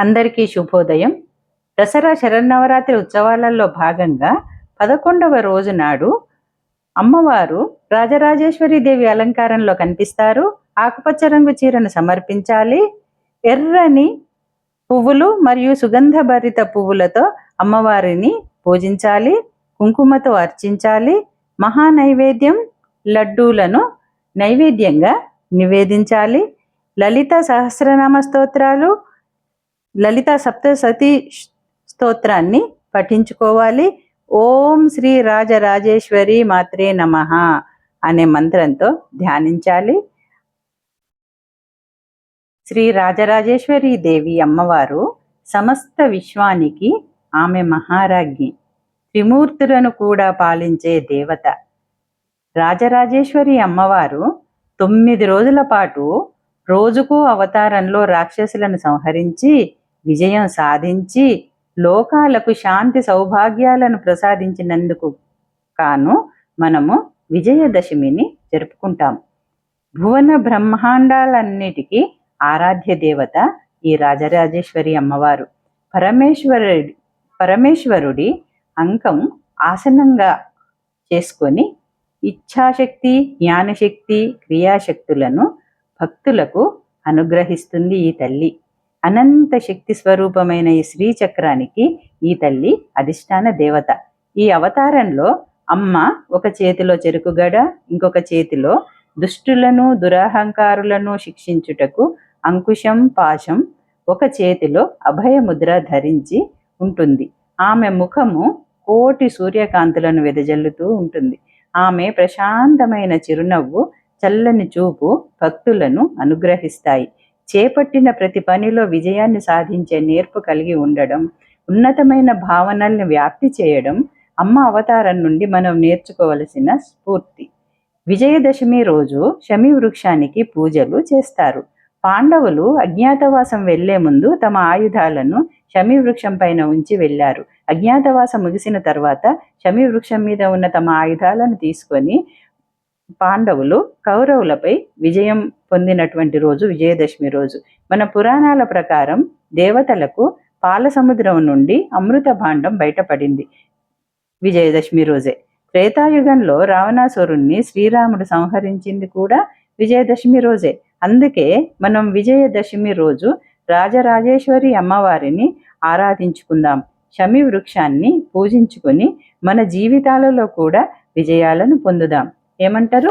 అందరికీ శుభోదయం. దసరా శరన్నవరాత్రి ఉత్సవాలలో భాగంగా పదకొండవ రోజు నాడు అమ్మవారు రాజరాజేశ్వరి దేవి అలంకారంలో కనిపిస్తారు. ఆకుపచ్చ రంగు చీరను సమర్పించాలి. ఎర్రని పువ్వులు మరియు సుగంధభరిత పువ్వులతో అమ్మవారిని పూజించాలి. కుంకుమతో అర్చించాలి. మహా నైవేద్యం లడ్డూలను నైవేద్యంగా నివేదించాలి. లలిత సహస్రనామ స్తోత్రాలు లలిత సప్తసతి స్తోత్రాన్ని పఠించుకోవాలి. ఓం శ్రీ రాజరాజేశ్వరి మాత్రే నమ అనే మంత్రంతో ధ్యానించాలి. శ్రీ రాజరాజేశ్వరి దేవి అమ్మవారు సమస్త విశ్వానికి ఆమె మహారాజ్ఞి త్రిమూర్తులను కూడా పాలించే దేవత. రాజరాజేశ్వరి అమ్మవారు తొమ్మిది రోజుల పాటు రోజుకు అవతారంలో రాక్షసులను సంహరించి విజయం సాధించి లోకాలకు శాంతి సౌభాగ్యాలను ప్రసాదించినందుకు కాను మనము విజయదశమిని జరుపుకుంటాం. భువన బ్రహ్మాండాలన్నిటికీ ఆరాధ్య దేవత ఈ రాజరాజేశ్వరి అమ్మవారు. పరమేశ్వరుడి పరమేశ్వరుడి అంకం ఆసనంగా చేసుకొని ఇచ్ఛాశక్తి జ్ఞానశక్తి క్రియాశక్తులను భక్తులకు అనుగ్రహిస్తుంది ఈ తల్లి. అనంత శక్తి స్వరూపమైన ఈ శ్రీచక్రానికి ఈ తల్లి అధిష్టాన దేవత. ఈ అవతారంలో అమ్మ ఒక చేతిలో చెరుకుగడ ఇంకొక చేతిలో దుష్టులను దురహంకారులను శిక్షించుటకు అంకుశం పాశం ఒక చేతిలో అభయముద్ర ధరించి ఉంటుంది. ఆమె ముఖము కోటి సూర్యకాంతులను వెదజల్లుతూ ఉంటుంది. ఆమె ప్రశాంతమైన చిరునవ్వు చల్లని చూపు భక్తులను అనుగ్రహిస్తాయి. చేపట్టిన ప్రతి పనిలో విజయాన్ని సాధించే నేర్పు కలిగి ఉండడం ఉన్నతమైన భావనల్ని వ్యాప్తి చేయడం అమ్మ అవతారం నుండి మనం నేర్చుకోవలసిన స్ఫూర్తి. విజయదశమి రోజు శమి వృక్షానికి పూజలు చేస్తారు. పాండవులు అజ్ఞాతవాసం వెళ్ళే ముందు తమ ఆయుధాలను శమి వృక్షం పైన ఉంచి వెళ్ళారు అజ్ఞాతవాసం ముగిసిన తర్వాత శమి వృక్షం మీద ఉన్న తమ ఆయుధాలను తీసుకొని పాండవులు కౌరవులపై విజయం పొందినటువంటి రోజు విజయదశమి రోజు. మన పురాణాల ప్రకారం దేవతలకు పాల సముద్రం నుండి అమృత భాండం బయటపడింది విజయదశమి రోజే. త్రేతాయుగంలో రావణాసురుణ్ణి శ్రీరాముడు సంహరించింది కూడా విజయదశమి రోజే. అందుకే మనం విజయదశమి రోజు రాజరాజేశ్వరి అమ్మవారిని ఆరాధించుకుందాం. శమి వృక్షాన్ని పూజించుకొని మన జీవితాలలో కూడా విజయాలను పొందుదాం. ఏమంటారు?